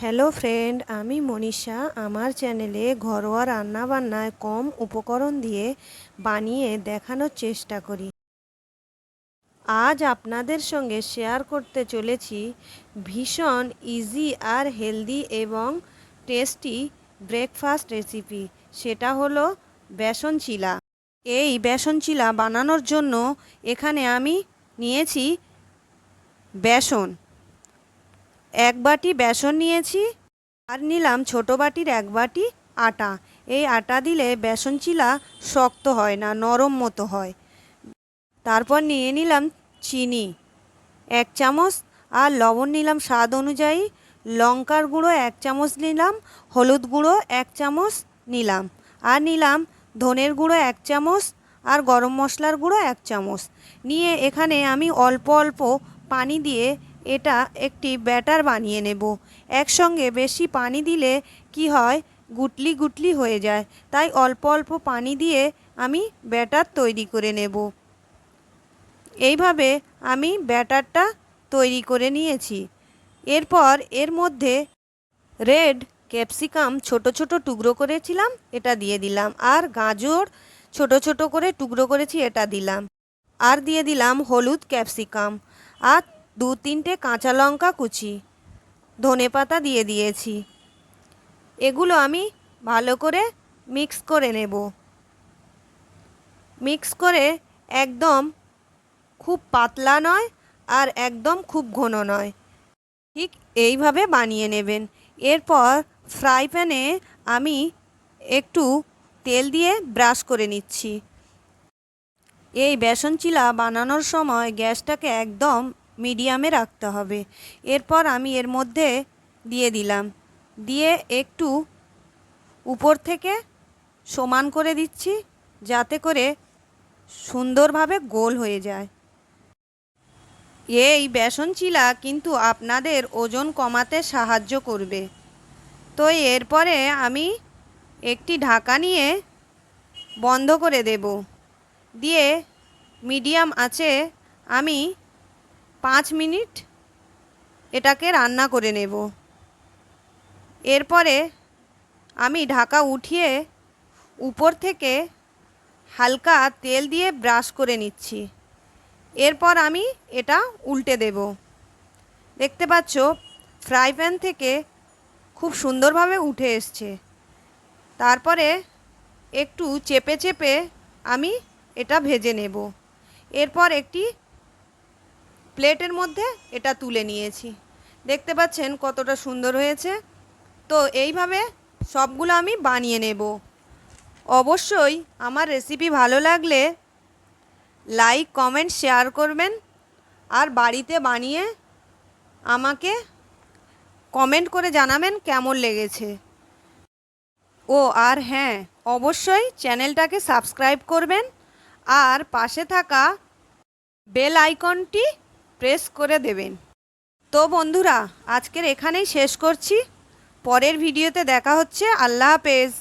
Hello friend আমি মনীষা। আমার চ্যানেলে ঘরোয়া রান্নাবান্নায় কম উপকরণ দিয়ে বানিয়ে দেখানোর চেষ্টা করি। আজ আপনাদের সঙ্গে শেয়ার করতে চলেছি ভীষণ ইজি আর হেলদি এবং টেস্টি ব্রেকফাস্ট রেসিপি সেটা হলো বেসন চিলা এই বেসন চিলা বানানোর জন্য এখানে আমি নিয়েছি বেসন। এক বাটি বেসন নিয়েছি, আর নিলাম ছোট বাটির এক বাটি আটা। এই আটা দিলে বেসন চিলা শক্ত হয় না, নরম মতো হয়। তারপর নিয়ে নিলাম চিনি, এক চামচ, আর লবণ নিলাম স্বাদ অনুযায়ী। লঙ্কার গুঁড়ো এক চামচ নিলাম, হলুদ গুঁড়ো এক চামচ নিলাম, আর নিলাম ধনের গুঁড়ো এক চামচ, আর গরম মশলার গুঁড়ো এক চামচ। নিয়ে এখানে আমি অল্প অল্প পানি দিয়ে এটা একটি ব্যাটার বানিয়ে নেব। একসঙ্গে বেশি পানি দিলে কি হয়? গুটলি গুটলি হয়ে যায়। তাই অল্প অল্প পানি দিয়ে আমি ব্যাটার তৈরি করে নেব। এইভাবে আমি ব্যাটারটা তৈরি করে নিয়েছি। এরপর এর মধ্যে রেড ক্যাপসিকাম ছোট ছোট টুকরো করেছিলাম, এটা দিয়ে দিলাম। আর গাজর ছোট ছোট করে টুকরো করেছি, এটা দিলাম। আর দিয়ে দিলাম হলুদ ক্যাপসিকাম। আর দু তিনটে কাঁচা লঙ্কা কুচি, ধনে পাতা দিয়ে দিয়েছি। এগুলো আমি ভালো করে মিক্স করে নেব। মিক্স করে একদম খুব পাতলা নয় আর একদম খুব ঘন নয়। ঠিক এইভাবে বানিয়ে নেবেন। এরপর ফ্রাই প্যানে আমি একটু তেল দিয়ে ব্রাশ করে নিচ্ছি। এই বেসন চিলা বানানোর সময় গ্যাসটাকে একদম মিডিয়ামে রাখতে হবে। এরপর আমি এর মধ্যে দিয়ে দিলাম। দিয়ে একটু উপর থেকে সমান করে দিচ্ছি, যাতে করে সুন্দরভাবে গোল হয়ে যায়। এই বেসন চিলা কিন্তু আপনাদের ওজন কমাতে সাহায্য করবে। তো এরপরে আমি একটি ঢাকা নিয়ে বন্ধ করে দেব। দিয়ে মিডিয়াম আছে, আমি পাঁচ মিনিট এটাকে রান্না করে নেব। এরপরে আমি ঢাকা উঠিয়ে উপর থেকে হালকা তেল দিয়ে ব্রাশ করে নিচ্ছি। এরপর আমি এটা উল্টে দেব। দেখতে পাচ্ছ, ফ্রাই প্যান থেকে খুব সুন্দরভাবে উঠে এসছে। তারপরে একটু চেপে চেপে আমি এটা ভেজে নেব। এরপর একটি প্লেটের মধ্যে এটা তুলে নিয়েছি। দেখতে পাচ্ছেন কতটা সুন্দর হয়েছে। তো এইভাবে সবগুলো আমি বানিয়ে নেব। অবশ্যই আমার রেসিপি ভালো লাগলে লাইক কমেন্ট শেয়ার করবেন। আর বাড়িতে বানিয়ে আমাকে কমেন্ট করে জানাবেন কেমন লেগেছে। ও, আর হ্যাঁ অবশ্যই চ্যানেলটাকে সাবস্ক্রাইব করবেন। আর পাশে থাকা বেল আইকনটি প্রেস করে দেবেন। তো বন্ধুরা, আজকের এখানেই শেষ করছি। পরের ভিডিওতে দেখা হচ্ছে। আল্লাহ হাফেজ।